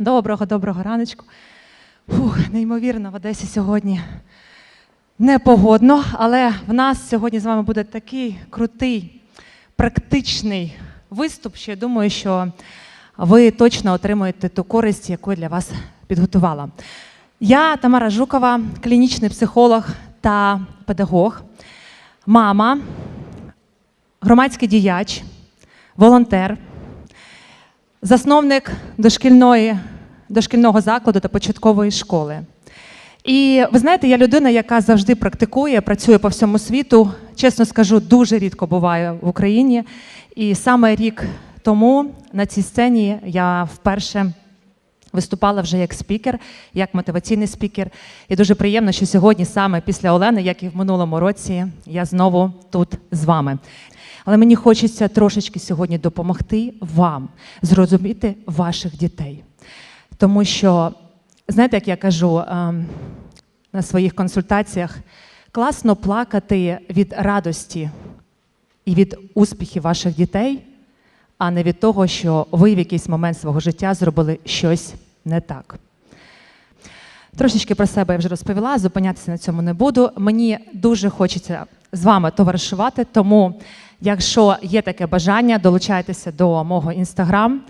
Доброго, доброго раночку. Фух, неймовірно, в Одесі сьогодні непогодно, але в нас сьогодні з вами буде такий крутий, практичний виступ, що я думаю, що ви точно отримаєте ту користь, яку я для вас підготувала. Я Тамара Жукова, клінічний психолог та педагог, мама, громадський діяч, волонтер, засновник дошкільної, дошкільного закладу та початкової школи. І ви знаєте, я людина, яка завжди практикує, працює по всьому світу. Чесно скажу, дуже рідко буває в Україні. І саме рік тому на цій сцені я вперше виступала вже як спікер, як мотиваційний спікер. І дуже приємно, що сьогодні, саме після Олени, як і в минулому році, я знову тут з вами. Але мені хочеться трошечки сьогодні допомогти вам зрозуміти ваших дітей. Тому що, знаєте, як я кажу ем, на своїх консультаціях, класно плакати від радості і від успіхів ваших дітей, а не від того, що ви в якийсь момент свого життя зробили щось не так. Трошечки про себе я вже розповіла, зупинятися на цьому не буду. Мені дуже хочеться з вами товаришувати, тому, якщо є таке бажання, долучайтеся до мого інстаграм.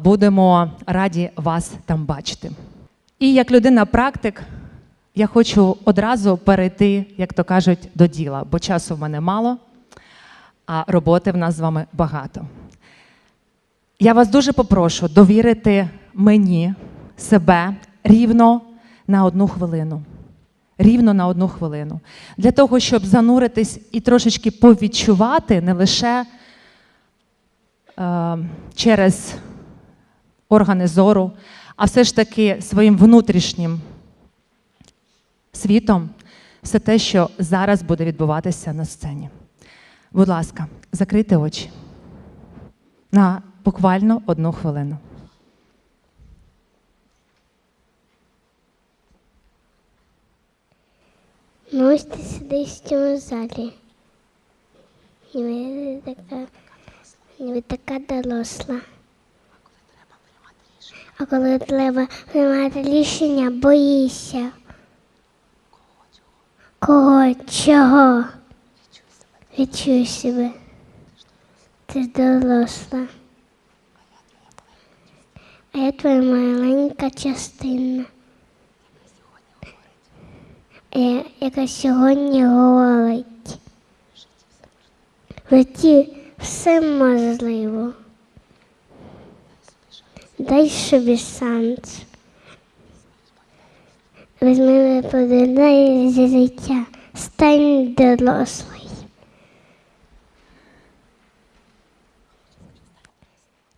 Будемо раді вас там бачити. І як людина-практик, я хочу одразу перейти, як то кажуть, до діла, бо часу в мене мало, а роботи в нас з вами багато. Я вас дуже попрошу довірити мені себе рівно на одну хвилину. Рівно на одну хвилину. Для того, щоб зануритись і трошечки повідчувати не лише е, через органи зору, а все ж таки своїм внутрішнім світом все те, що зараз буде відбуватися на сцені. Будь ласка, закрийте очі на буквально одну хвилину. Ну, ось ти сидиш в цьому залі. І ви така, і ви така доросла. А коли треба приймати рішення, боїшся. Кого? Чого? Відчуй себе. Ти доросла. А я твоя маленька частина. Е, яка сьогодні говорить. В житті все можливо. Дай собі шанс. Візьми подивляй зі життя. Стань дорослий.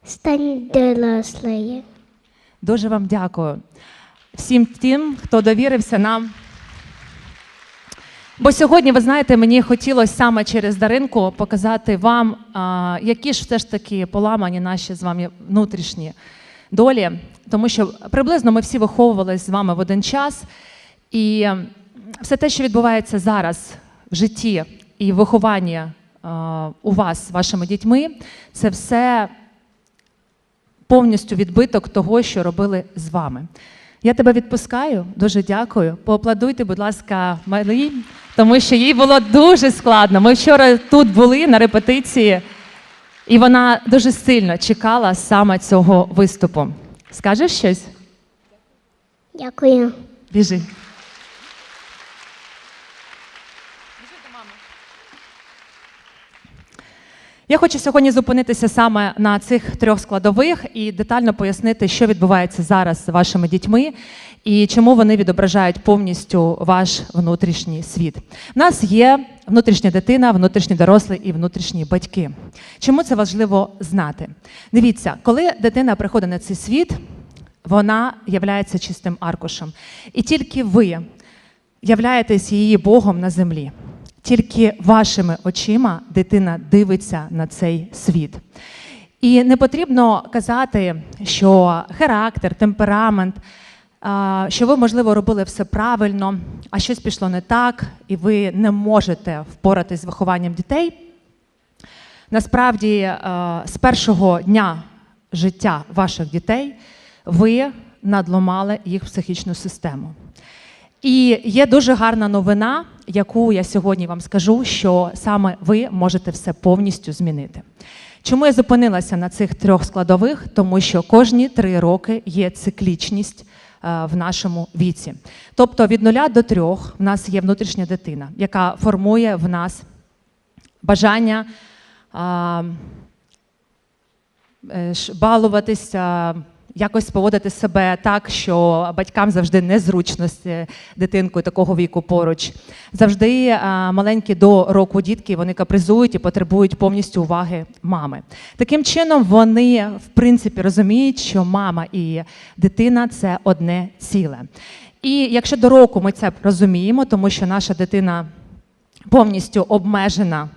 Стань дорослою. Дуже вам дякую всім тим, хто довірився нам. Бо сьогодні, ви знаєте, мені хотілося саме через Даринку показати вам, а, які ж все ж таки поламані наші з вами внутрішні долі. Тому що приблизно ми всі виховувалися з вами в один час. І все те, що відбувається зараз в житті і вихованні а, у вас вашими дітьми, це все повністю відбиток того, що робили з вами. Я тебе відпускаю, дуже дякую. Поаплодуйте, будь ласка, малій, тому що їй було дуже складно. Ми вчора тут були на репетиції, і вона дуже сильно чекала саме цього виступу. Скажеш щось? Дякую. Біжи. Я хочу сьогодні зупинитися саме на цих трьох складових і детально пояснити, що відбувається зараз з вашими дітьми і чому вони відображають повністю ваш внутрішній світ. У нас є внутрішня дитина, внутрішній дорослий і внутрішні батьки. Чому це важливо знати? Дивіться, коли дитина приходить на цей світ, вона являється чистим аркушем. І тільки ви являєтесь її Богом на землі. Тільки вашими очима дитина дивиться на цей світ. І не потрібно казати, що характер, темперамент, що ви, можливо, робили все правильно, а щось пішло не так, і ви не можете впоратись з вихованням дітей. Насправді, з першого дня життя ваших дітей ви надломали їх психічну систему. І є дуже гарна новина, яку я сьогодні вам скажу, що саме ви можете все повністю змінити. Чому я зупинилася на цих трьох складових? Тому що кожні три роки є циклічність е, в нашому віці. Тобто від нуля до трьох в нас є внутрішня дитина, яка формує в нас бажання е, ж- балуватися, якось поводити себе так, що батькам завжди незручно з е, дитинкою такого віку поруч. Завжди е, маленькі до року дітки вони капризують і потребують повністю уваги мами. Таким чином, вони в принципі розуміють, що мама і дитина це одне ціле. І якщо до року ми це розуміємо, тому що наша дитина повністю обмежена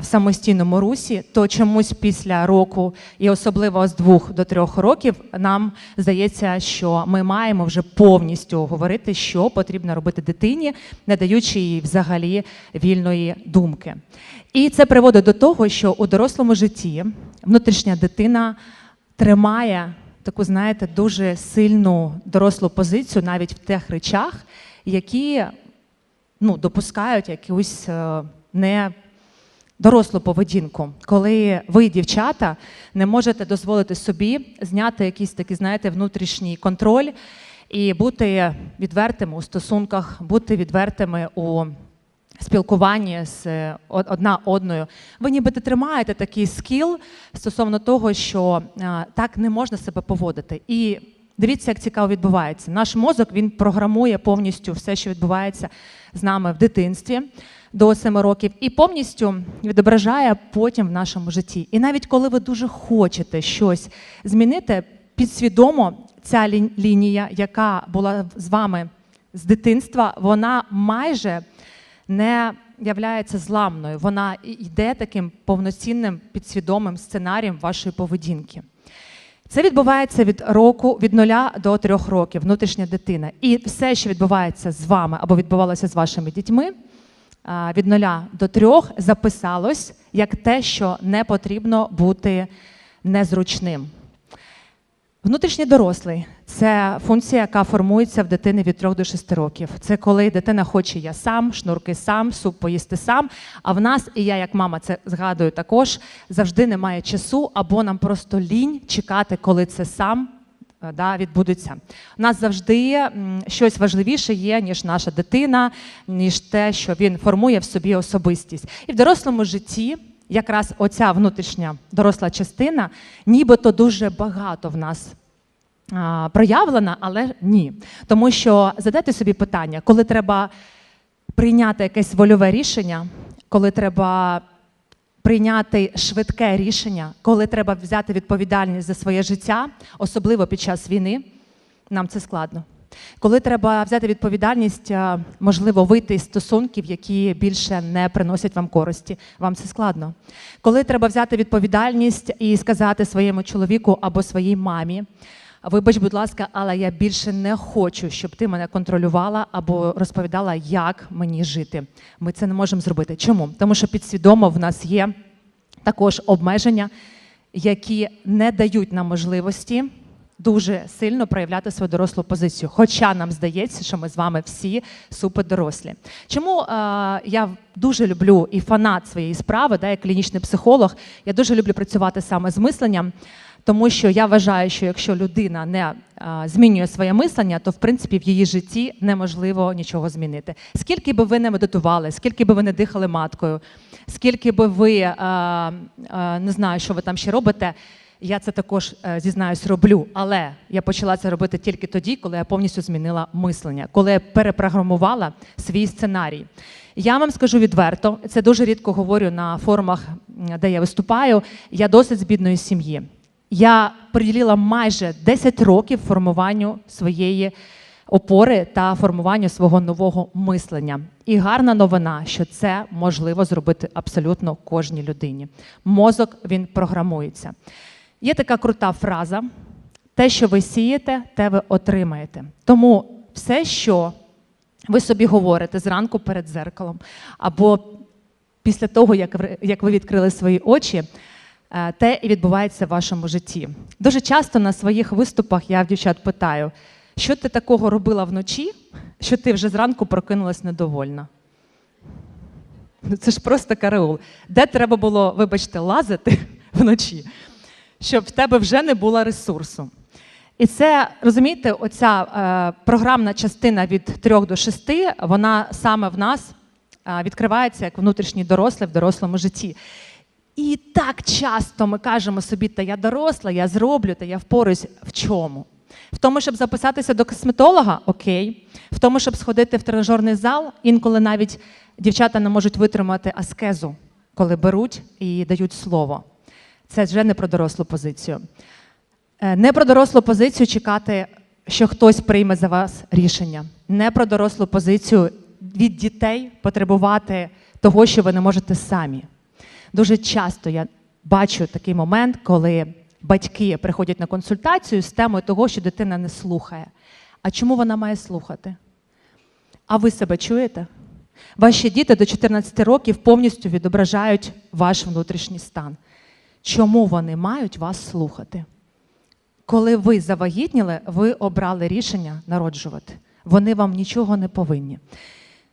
в самостійному русі, то чомусь після року, і особливо з двох до трьох років, нам здається, що ми маємо вже повністю говорити, що потрібно робити дитині, не даючи їй взагалі вільної думки. І це приводить до того, що у дорослому житті внутрішня дитина тримає таку, знаєте, дуже сильну дорослу позицію навіть в тих речах, які ну, допускають якусь е, не дорослу поведінку, коли ви, дівчата, не можете дозволити собі зняти якийсь такий, знаєте, внутрішній контроль і бути відвертими у стосунках, бути відвертими у спілкуванні з е, одна одною. Ви нібито тримаєте такий скіл стосовно того, що е, так не можна себе поводити. І дивіться, як цікаво відбувається. Наш мозок він програмує повністю все, що відбувається з нами в дитинстві до 7 років, і повністю відображає потім в нашому житті. І навіть коли ви дуже хочете щось змінити, підсвідомо ця лі- лінія, яка була з вами з дитинства, вона майже не являється зламною. Вона йде таким повноцінним підсвідомим сценарієм вашої поведінки. Це відбувається від року від нуля до трьох років, внутрішня дитина. І все, що відбувається з вами або відбувалося з вашими дітьми, від нуля до трьох записалось як те, що не потрібно бути незручним. Внутрішній дорослий це функція, яка формується в дитини від 3 до 6 років. Це коли дитина хоче я сам, шнурки сам, суп поїсти сам. А в нас, і я як мама це згадую також, завжди немає часу, або нам просто лінь чекати, коли це сам е, да, відбудеться. У нас завжди щось важливіше є, ніж наша дитина, ніж те, що він формує в собі особистість. І в дорослому житті якраз оця внутрішня доросла частина, нібито дуже багато в нас проявлена, але ні. Тому що задайте собі питання, коли треба прийняти якесь вольове рішення, коли треба прийняти швидке рішення, коли треба взяти відповідальність за своє життя, особливо під час війни, нам це складно. Коли треба взяти відповідальність, можливо, вийти із стосунків, які більше не приносять вам користі, вам це складно. Коли треба взяти відповідальність і сказати своєму чоловіку або своїй мамі, вибач, будь ласка, але я більше не хочу, щоб ти мене контролювала або розповідала, як мені жити. Ми це не можемо зробити. Чому? Тому що підсвідомо в нас є також обмеження, які не дають нам можливості дуже сильно проявляти свою дорослу позицію. Хоча нам здається, що ми з вами всі супердорослі. Чому е, я дуже люблю і фанат своєї справи, да, як клінічний психолог, я дуже люблю працювати саме з мисленням. Тому що я вважаю, що якщо людина не е, змінює своє мислення, то в принципі в її житті неможливо нічого змінити. Скільки би ви не медитували, скільки би ви не дихали маткою, скільки би ви е, е, не знаю, що ви там ще робите. Я це також е, зізнаюсь, роблю, але я почала це робити тільки тоді, коли я повністю змінила мислення, коли я перепрограмувала свій сценарій. Я вам скажу відверто, це дуже рідко говорю на форумах, де я виступаю. Я досить з бідної сім'ї. Я приділила майже 10 років формуванню своєї опори та формуванню свого нового мислення. І гарна новина, що це можливо зробити абсолютно кожній людині. Мозок він програмується. Є така крута фраза: те, що ви сієте, те ви отримаєте. Тому все, що ви собі говорите зранку перед зеркалом, або після того, як ви, відкрили свої очі, е, те і відбувається в вашому житті. Дуже часто на своїх виступах я в дівчат питаю, що ти такого робила вночі, що ти вже зранку прокинулась недовольна. Ну, Це ж просто караул. Де треба було, вибачте, лазити вночі, щоб в тебе вже не було ресурсу. І це, розумієте, оця е, програмна частина від 3 до 6, вона саме в нас е, відкривається як внутрішній дорослий в дорослому житті. І так часто ми кажемо собі, та я доросла, я зроблю, та я впораюсь. В чому? В тому, щоб записатися до косметолога, окей. В тому, щоб сходити в тренажерний зал, інколи навіть дівчата не можуть витримати аскезу, коли беруть і дають слово. Це вже не про дорослу позицію. Е, Не про дорослу позицію чекати, що хтось прийме за вас рішення. Не про дорослу позицію від дітей потребувати того, що ви не можете самі. Дуже часто я бачу такий момент, коли батьки приходять на консультацію з темою того, що дитина не слухає. А чому вона має слухати? А ви себе чуєте? Ваші діти до 14 років повністю відображають ваш внутрішній стан. Чому вони мають вас слухати? Коли ви завагітніли, ви обрали рішення народжувати. Вони вам нічого не повинні.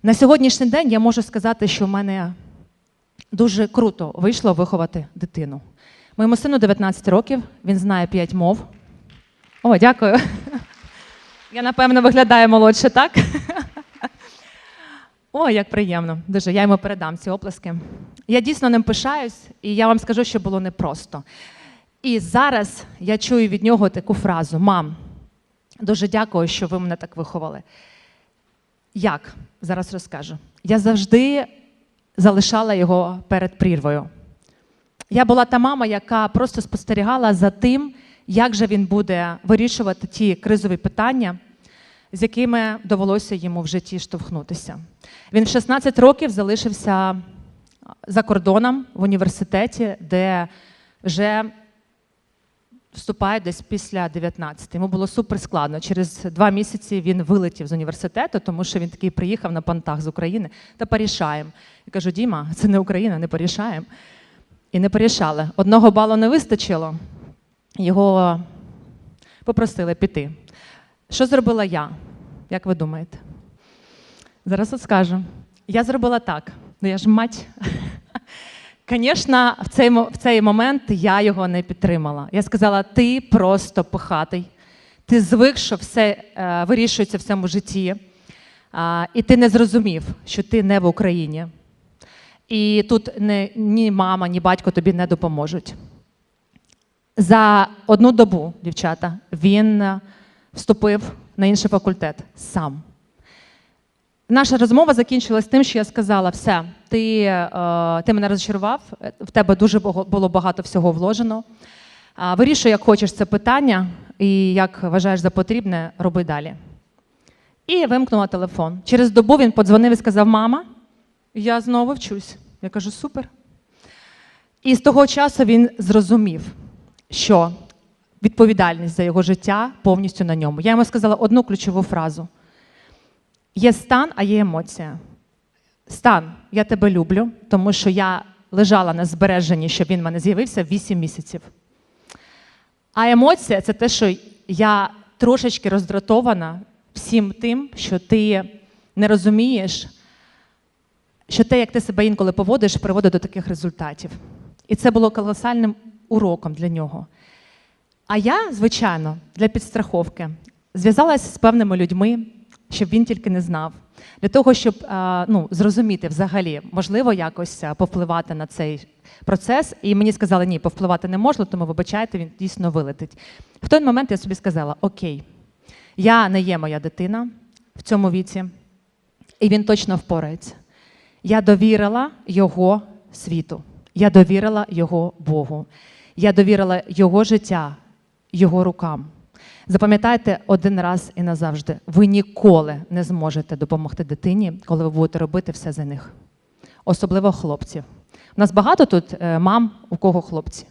На сьогоднішній день я можу сказати, що в мене дуже круто вийшло виховати дитину. Моєму сину 19 років, він знає 5 мов. О, дякую. Я, напевно, виглядаю молодше, так? О, як приємно. Дуже. Я йому передам ці оплески. Я дійсно ним пишаюсь, і я вам скажу, що було непросто. І зараз я чую від нього таку фразу: Мам, дуже дякую, що ви мене так виховали. Як? Зараз розкажу. Я завжди залишала його перед прірвою. Я була та мама, яка просто спостерігала за тим, як же він буде вирішувати ті кризові питання, з якими довелося йому в житті штовхнутися. Він в 16 років залишився за кордоном в університеті, де вже вступає десь після 19. Йому було супер складно. Через два місяці він вилетів з університету, тому що він такий приїхав на понтах з України та порішаємо. Я кажу: Діма, це не Україна, не порішаємо. І не порішали. Одного балу не вистачило, його попросили піти. Що зробила я? Як ви думаєте? Зараз от скажу. Я зробила так. Ну я ж мать. Звісно, в цей, в цей момент я його не підтримала. Я сказала: ти просто пихатий, ти звик, що все е, вирішується в цьому житті, а, і ти не зрозумів, що ти не в Україні. І тут не, ні мама, ні батько тобі не допоможуть. За одну добу, дівчата, він е, вступив на інший факультет сам. Наша розмова закінчилась тим, що я сказала: все, ти, е, ти мене розчарував, в тебе дуже було багато всього вложено. Вирішуй, як хочеш це питання, і як вважаєш за потрібне, роби далі. І вимкнула телефон. Через добу він подзвонив і сказав: Мама, я знову вчусь. Я кажу, супер. І з того часу він зрозумів, що відповідальність за його життя повністю на ньому. Я йому сказала одну ключову фразу: є стан, а є емоція. Стан, я тебе люблю, тому що я лежала на збереженні, щоб він в мене з'явився 8 місяців. А емоція це те, що я трошечки роздратована всім тим, що ти не розумієш, що те, як ти себе інколи поводиш, приводить до таких результатів. І це було колосальним уроком для нього. А я, звичайно, для підстраховки зв'язалася з певними людьми, щоб він тільки не знав. Для того, щоб е, ну, зрозуміти взагалі, можливо, якось е, повпливати на цей процес. І мені сказали, ні, повпливати не можна, тому вибачайте, він дійсно вилетить. В той момент я собі сказала: Окей, я не є моя дитина в цьому віці, і він точно впорається. Я довірила його світу, я довірила його Богу, я довірила його життя, його рукам. Запам'ятайте один раз і назавжди: ви ніколи не зможете допомогти дитині, коли ви будете робити все за них, особливо хлопців. У нас багато тут е, мам, у кого хлопці.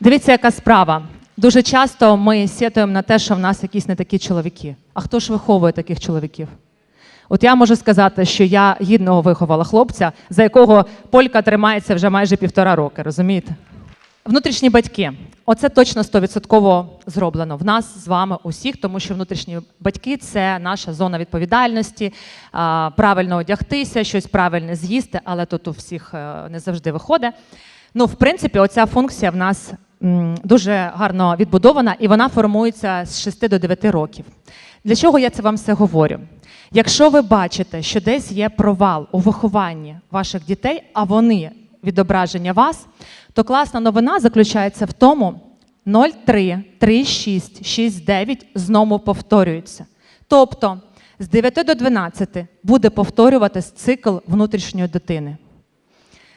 Дивіться, яка справа. Дуже часто ми сетуємо на те, що в нас якісь не такі чоловіки. А хто ж виховує таких чоловіків? От я можу сказати, що я гідного виховала хлопця, за якого полька тримається вже майже півтора роки, розумієте? Внутрішні батьки. Оце точно 100% зроблено в нас з вами усіх, тому що внутрішні батьки це наша зона відповідальності, правильно одягтися, щось правильне з'їсти, але тут у всіх е, не завжди виходить. Ну, в принципі, оця функція в нас дуже гарно відбудована, і вона формується з 6 до 9 років. Для чого я це вам все говорю? Якщо ви бачите, що десь є провал у вихованні ваших дітей, а вони відображення вас, то класна новина заключається в тому, 03, 36, 69 знову повторюється. Тобто з 9 до 12 буде повторюватись цикл внутрішньої дитини.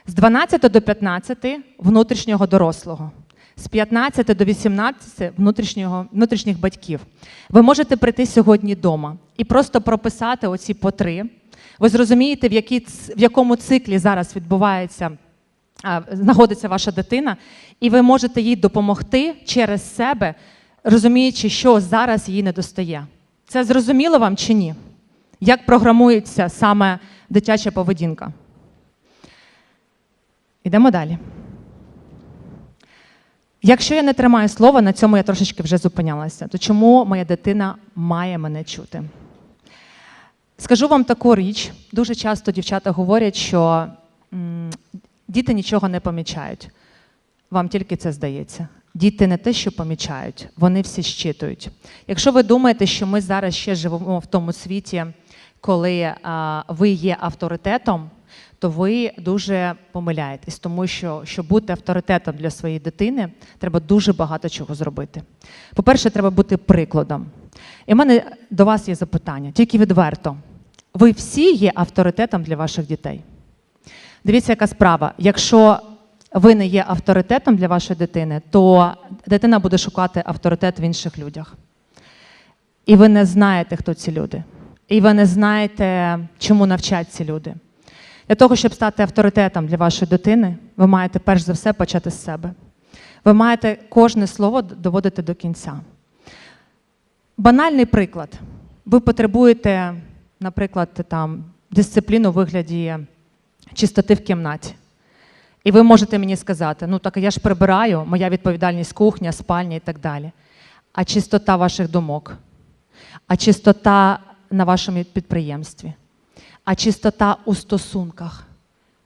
З 12 до 15 внутрішнього дорослого, з 15 до 18 внутрішнього, внутрішніх батьків. Ви можете прийти сьогодні вдома і просто прописати оці по три. Ви зрозумієте, в, якій в якому циклі зараз відбувається, знаходиться ваша дитина, і ви можете їй допомогти через себе, розуміючи, що зараз їй не достає. Це зрозуміло вам чи ні? Як програмується саме дитяча поведінка? Йдемо далі. Якщо я не тримаю слова, на цьому я трошечки вже зупинялася, то чому моя дитина має мене чути? Скажу вам таку річ: дуже часто дівчата говорять, що діти нічого не помічають. Вам тільки це здається. Діти не те, що помічають, вони всі щитують. Якщо ви думаєте, що ми зараз ще живемо в тому світі, коли а, ви є авторитетом, то ви дуже помиляєтесь, тому що щоб бути авторитетом для своєї дитини, треба дуже багато чого зробити. По-перше, треба бути прикладом. І в мене до вас є запитання, тільки відверто. Ви всі є авторитетом для ваших дітей. Дивіться, яка справа. Якщо ви не є авторитетом для вашої дитини, то дитина буде шукати авторитет в інших людях. І ви не знаєте, хто ці люди. І ви не знаєте, чому навчать ці люди. Для того, щоб стати авторитетом для вашої дитини, ви маєте перш за все почати з себе. Ви маєте кожне слово доводити до кінця. Банальний приклад. Ви потребуєте, наприклад, там, дисципліну у вигляді чистоти в кімнаті. І ви можете мені сказати, ну так я ж прибираю, моя відповідальність кухня, спальня і так далі. А чистота ваших думок, а чистота на вашому підприємстві, а чистота у стосунках.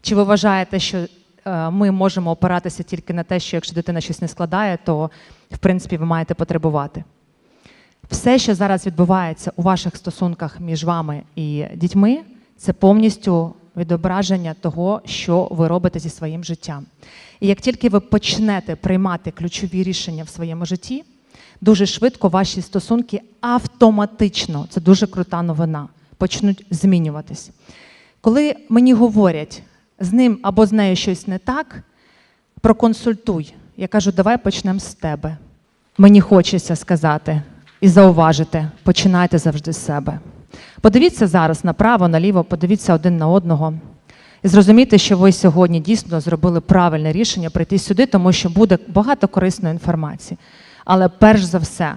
Чи ви вважаєте, що е, ми можемо опиратися тільки на те, що якщо дитина щось не складає, то в принципі ви маєте потребувати? Все, що зараз відбувається у ваших стосунках між вами і дітьми, це повністю відображення того, що ви робите зі своїм життям. І як тільки ви почнете приймати ключові рішення в своєму житті, дуже швидко ваші стосунки автоматично, це дуже крута новина, почнуть змінюватись. Коли мені говорять, з ним або з нею щось не так, проконсультуй. Я кажу, давай почнемо з тебе. Мені хочеться сказати і зауважити, починайте завжди з себе. Подивіться зараз направо, наліво, подивіться один на одного. І зрозумійте, що ви сьогодні дійсно зробили правильне рішення прийти сюди, тому що буде багато корисної інформації. Але перш за все,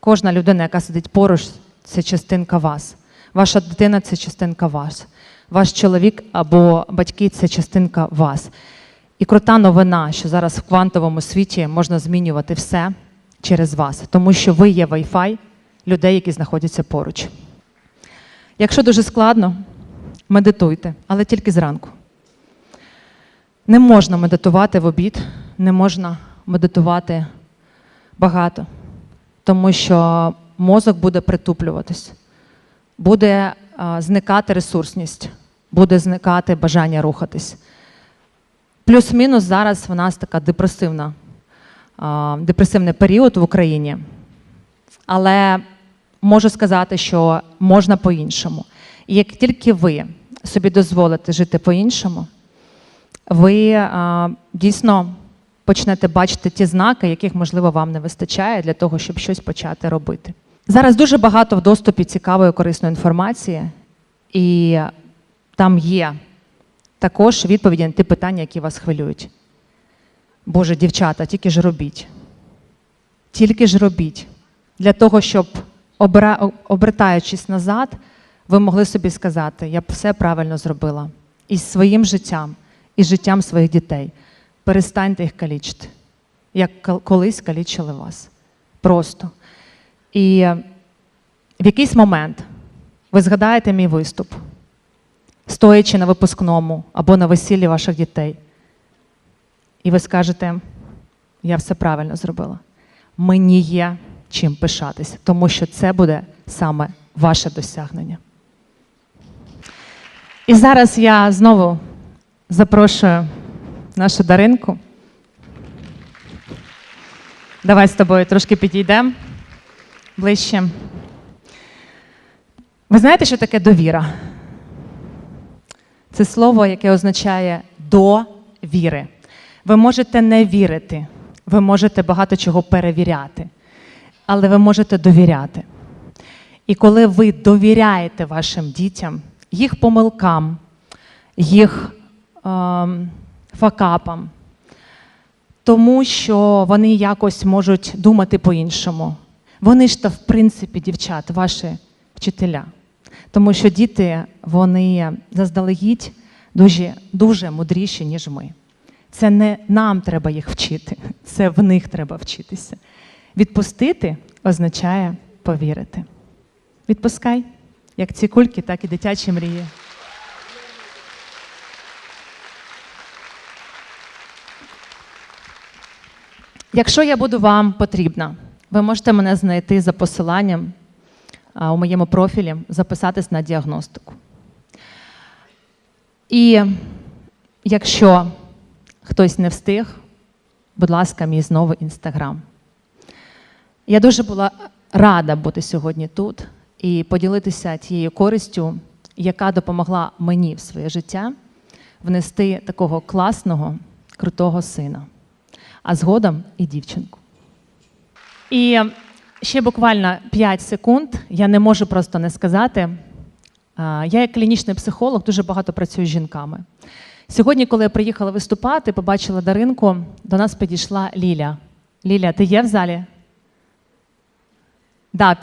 кожна людина, яка сидить поруч, це частинка вас. Ваша дитина це частинка вас. Ваш чоловік або батьки це частинка вас. І крута новина, що зараз в квантовому світі можна змінювати все через вас, тому що ви є Wi-Fi людей, які знаходяться поруч. Якщо дуже складно, медитуйте, але тільки зранку. Не можна медитувати в обід, не можна медитувати багато, тому що мозок буде притуплюватись, буде зникати ресурсність, буде зникати бажання рухатись. Плюс-мінус зараз в нас така депресивна, депресивний період в Україні. Але можу сказати, що можна по-іншому. І як тільки ви собі дозволите жити по-іншому, ви а, дійсно почнете бачити ті знаки, яких, можливо, вам не вистачає для того, щоб щось почати робити. Зараз дуже багато в доступі цікавої корисної інформації, і там є також відповіді на ті питання, які вас хвилюють. Боже, дівчата, тільки ж робіть. Тільки ж робіть. Для того, щоб обертаючись назад, ви могли собі сказати, я все правильно зробила. І своїм життям, і життям своїх дітей. Перестаньте їх калічити, як кол- колись калічили вас. Просто. І е, в якийсь момент ви згадаєте мій виступ, стоячи на випускному або на весіллі ваших дітей. І ви скажете, я все правильно зробила. Мені є чим пишатись, тому що це буде саме ваше досягнення. І зараз я знову запрошую нашу Даринку. Давай з тобою трошки підійдемо ближче. Ви знаєте, що таке довіра? Це слово, яке означає до віри. Ви можете не вірити, ви можете багато чого перевіряти, але ви можете довіряти. І коли ви довіряєте вашим дітям, їх помилкам, їх ем, факапам, тому що вони якось можуть думати по-іншому. Вони ж та, в принципі, дівчат, ваші вчителя. Тому що діти, вони заздалегідь дуже, дуже мудріші, ніж ми. Це не нам треба їх вчити, це в них треба вчитися. Відпустити означає повірити. Відпускай, як ці кульки, так і дитячі мрії. Якщо я буду вам потрібна, ви можете мене знайти за посиланням у моєму профілі, записатись на діагностику. І якщо хтось не встиг, будь ласка, мій знову інстаграм. Я дуже була рада бути сьогодні тут і поділитися тією користю, яка допомогла мені в своє життя внести такого класного, крутого сина, а згодом і дівчинку. І ще буквально 5 секунд. Я не можу просто не сказати. Я, як клінічний психолог, дуже багато працюю з жінками. Сьогодні, коли я приїхала виступати, побачила Даринку, до нас підійшла Ліля. Ліля, ти є в залі? Да,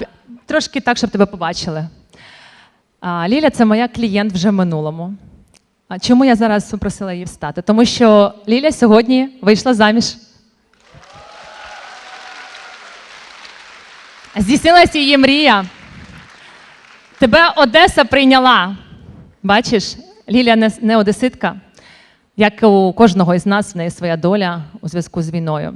трошки так, щоб тебе побачили. Ліля це моя клієнт вже в минулому. Чому я зараз попросила її встати? Тому що Ліля сьогодні вийшла заміж. Здійснилася її мрія. Тебе Одеса прийняла. Бачиш, Лілія не, не одеситка, як у кожного із нас в неї своя доля у зв'язку з війною.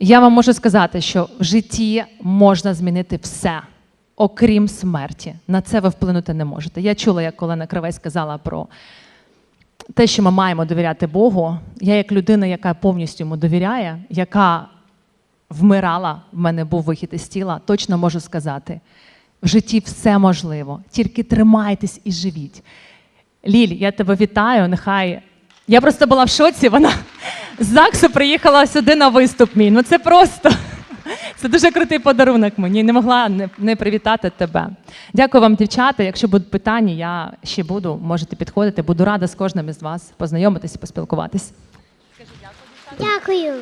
Я вам можу сказати, що в житті можна змінити все, окрім смерті. На це ви вплинути не можете. Я чула, як Олена Кривець сказала про те, що ми маємо довіряти Богу. Я, як людина, яка повністю йому довіряє, яка вмирала, в мене був вихід із тіла, точно можу сказати: в житті все можливо. Тільки тримайтесь і живіть. Ліль, я тебе вітаю. Нехай. Я просто була в шоці. Вона з ЗАГСу приїхала сюди на виступ мій. Ну це просто. Це дуже крутий подарунок мені. Не могла не, привітати тебе. Дякую вам, дівчата. Якщо будуть питання, я ще буду. Можете підходити. Буду рада з кожним із вас познайомитись і поспілкуватись. Дякую.